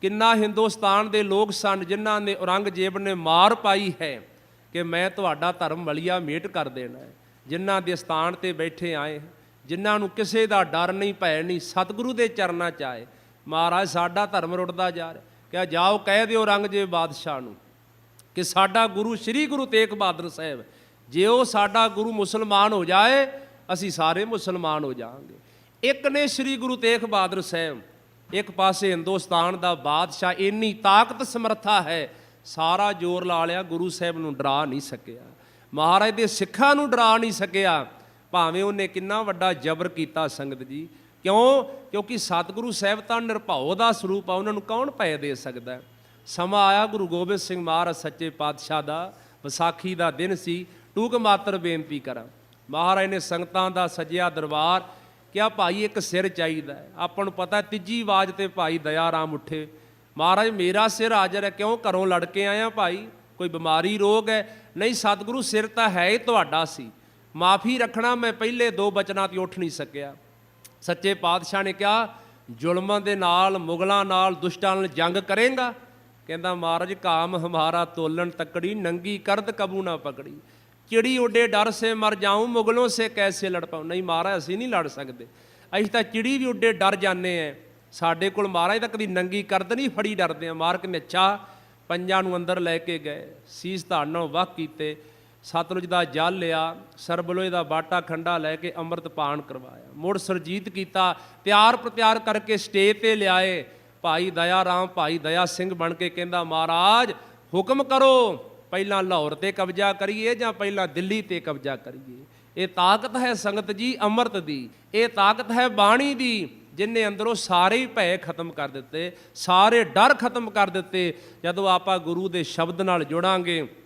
ਕਿੰਨਾ ਹਿੰਦੁਸਤਾਨ ਦੇ ਲੋਕ ਸਨ ਜਿਨ੍ਹਾਂ ਨੇ ਔਰੰਗਜ਼ੇਬ ਨੇ ਮਾਰ ਪਾਈ ਹੈ ਕਿ ਮੈਂ ਤੁਹਾਡਾ ਧਰਮ ਵਲੀਆ ਮੇਟ ਕਰ ਦੇਣਾ ਹੈ। ਜਿਨ੍ਹਾਂ ਦੇ ਸਥਾਨ ਤੇ ਬੈਠੇ ਆਏ, ਜਿਨ੍ਹਾਂ ਨੂੰ ਕਿਸੇ ਦਾ ਡਰ ਨਹੀਂ, ਭੈ ਨਹੀਂ, ਸਤਿਗੁਰੂ ਦੇ ਚਰਨਾਂ 'ਚ ਆਏ। ਮਹਾਰਾਜ, ਸਾਡਾ ਧਰਮ ਰੁੱਟਦਾ ਜਾ ਰਿਹਾ ਕਿਹਾ, ਜਾਓ, ਕਹਿ ਦਿਓ ਔਰੰਗਜ਼ੇਬ ਬਾਦਸ਼ਾਹ ਨੂੰ ਕਿ ਸਾਡਾ ਗੁਰੂ ਸ੍ਰੀ ਗੁਰੂ ਤੇਗ ਬਹਾਦਰ ਸਾਹਿਬ, ਜੇ ਉਹ ਸਾਡਾ ਗੁਰੂ ਮੁਸਲਮਾਨ ਹੋ ਜਾਏ, ਅਸੀਂ ਸਾਰੇ ਮੁਸਲਮਾਨ ਹੋ ਜਾਵਾਂਗੇ। ਇੱਕ ਨੇ ਸ੍ਰੀ ਗੁਰੂ ਤੇਗ ਬਹਾਦਰ ਸਾਹਿਬ ਇੱਕ ਪਾਸੇ ਹਿੰਦੁਸਤਾਨ ਦਾ ਬਾਦਸ਼ਾਹ ਇੰਨੀ ਤਾਕਤ ਸਮਰੱਥਾ ਹੈ, ਸਾਰਾ ਜ਼ੋਰ ਲਾ ਲਿਆ, ਗੁਰੂ ਸਾਹਿਬ ਨੂੰ ਡਰਾ ਨਹੀਂ ਸਕਿਆ। ਮਹਾਰਾਜ ਦੇ ਸਿੱਖਾਂ ਨੂੰ ਡਰਾ ਨਹੀਂ ਸਕਿਆ। ਭਾਵੇਂ ਉਹਨੇ ਕਿੰਨਾ ਵੱਡਾ ਜ਼ਬਰ ਕੀਤਾ ਸੰਗਤ ਜੀ। ਕਿਉਂ? ਕਿਉਂਕਿ ਸਤਿਗੁਰੂ ਸਾਹਿਬ ਤਾਂ ਨਿਰਭਉ ਦਾ ਸਰੂਪ ਆ, ਉਹਨਾਂ ਨੂੰ ਕੌਣ ਪੈ ਦੇ ਸਕਦਾ? ਸਮਾਂ ਆਇਆ ਗੁਰੂ ਗੋਬਿੰਦ ਸਿੰਘ ਮਹਾਰਾਜ ਸੱਚੇ ਪਾਤਸ਼ਾਹ ਦਾ, ਵਿਸਾਖੀ ਦਾ ਦਿਨ ਸੀ। ਟੂਕ ਮਾਤਰ ਬੇਨਤੀ ਕਰਾਂ। ਮਹਾਰਾਜ ਨੇ ਸੰਗਤਾਂ ਦਾ ਸਜਿਆ ਦਰਬਾਰ ਕਿਹਾ ਭਾਈ ਇੱਕ ਸਿਰ ਚਾਹੀਦਾ ਆਪਾਂ ਨੂੰ ਪਤਾ ਤੀਜੀ ਆਵਾਜ਼ ਤੇ ਭਾਈ ਦਇਆ ਰਾਮ ਉੱਠੇ। ਮਹਾਰਾਜ, ਮੇਰਾ ਸਿਰ ਹਾਜ਼ਰ ਹੈ, ਕਿਉਂ ਘਰੋਂ ਲੜ ਕੇ ਆਇਆ ਭਾਈ? ਕੋਈ ਬਿਮਾਰੀ ਰੋਗ ਹੈ? ਨਹੀਂ, ਸਤਿਗੁਰੂ, ਸਿਰ ਤਾਂ ਹੈ ਹੀ ਤੁਹਾਡਾ ਸੀ। ਮਾਫੀ ਰੱਖਣਾ, ਮੈਂ ਪਹਿਲੇ ਦੋ ਬਚਨਾਂ ਤੇ ਉੱਠ ਨਹੀਂ ਸਕਿਆ। ਸੱਚੇ ਪਾਤਸ਼ਾਹ ਨੇ ਕਿਹਾ, ਜ਼ੁਲਮਾਂ ਦੇ ਨਾਲ, ਮੁਗਲਾਂ ਨਾਲ, ਦੁਸ਼ਟਾਂ ਨਾਲ ਜੰਗ ਕਰੇਗਾ। ਕਹਿੰਦਾ, ਮਹਾਰਾਜ ਕਾਮ ਹਮਾਰਾ ਤੋਲਣ ਤੱਕੜੀ, ਨੰਗੀ ਕਰਦ ਕਬੂ ਨਾ ਪਕੜੀ। ਚਿੜੀ ਉੱਡੇ ਡਰ ਸੇ ਮਰ ਜਾਉਂ ਮੁਗਲੋਂ ਸੇ ਕੈਸੇ ਲੜ ਪਾਉ ਨਹੀਂ ਮਹਾਰਾਜ, ਅਸੀਂ ਨਹੀਂ ਲੜ ਸਕਦੇ। ਅਸੀਂ ਤਾਂ ਚਿੜੀ ਵੀ ਉੱਡੇ ਡਰ ਜਾਂਦੇ ਐ ਸਾਡੇ ਕੋਲ ਮਹਾਰਾਜ ਤਾਂ ਕਦੀ ਨੰਗੀ ਕਰਦ ਨਹੀਂ ਫੜੀ ਡਰਦੇ ਆ ਮਾਰਕ ਨੇ ਅੱਛਾ ਪੰਜਾਂ ਨੂੰ ਅੰਦਰ ਲੈ ਕੇ ਗਏ। ਸੀਸ ਧਾਰਨੋਂ ਵਕ ਕੀਤੇ। ਸਤਲੁਜ ਦਾ ਜਲ ਲਿਆ। ਸਰਬਲੋਏ ਦਾ ਬਾਟਾ ਖੰਡਾ ਲੈ ਕੇ ਅੰਮ੍ਰਿਤ ਪਾਨ ਕਰਵਾਇਆ। ਮੁੜ ਸਰਜੀਤ ਕੀਤਾ, ਤਿਆਰ ਪ੍ਰਤਿਆਰ ਕਰਕੇ ਸਟੇਜ ਤੇ ਲਿਆਏ। ਭਾਈ ਦਇਆ ਰਾਮ, ਭਾਈ ਦਇਆ ਸਿੰਘ ਬਣ ਕੇ ਕਹਿੰਦਾ, ਮਹਾਰਾਜ, ਹੁਕਮ ਕਰੋ। ਪਹਿਲਾਂ ਲਾਹੌਰ ਤੇ ਕਬਜ਼ਾ ਕਰੀਏ ਜਾਂ ਪਹਿਲਾਂ ਦਿੱਲੀ ਤੇ ਕਬਜ਼ਾ ਕਰੀਏ? ਇਹ ਤਾਕਤ ਹੈ ਸੰਗਤ ਜੀ ਅੰਮ੍ਰਿਤ ਦੀ। ਇਹ ਤਾਕਤ ਹੈ ਬਾਣੀ ਦੀ, ਜਿਨੇ ਅੰਦਰੋਂ ਸਾਰੇ ਹੀ ਭੈ ਖਤਮ ਕਰ ਦਿੱਤੇ, ਸਾਰੇ ਡਰ ਖਤਮ ਕਰ ਦਿੱਤੇ। ਜਦੋਂ ਆਪਾਂ ਗੁਰੂ ਦੇ ਸ਼ਬਦ ਨਾਲ ਜੁੜਾਂਗੇ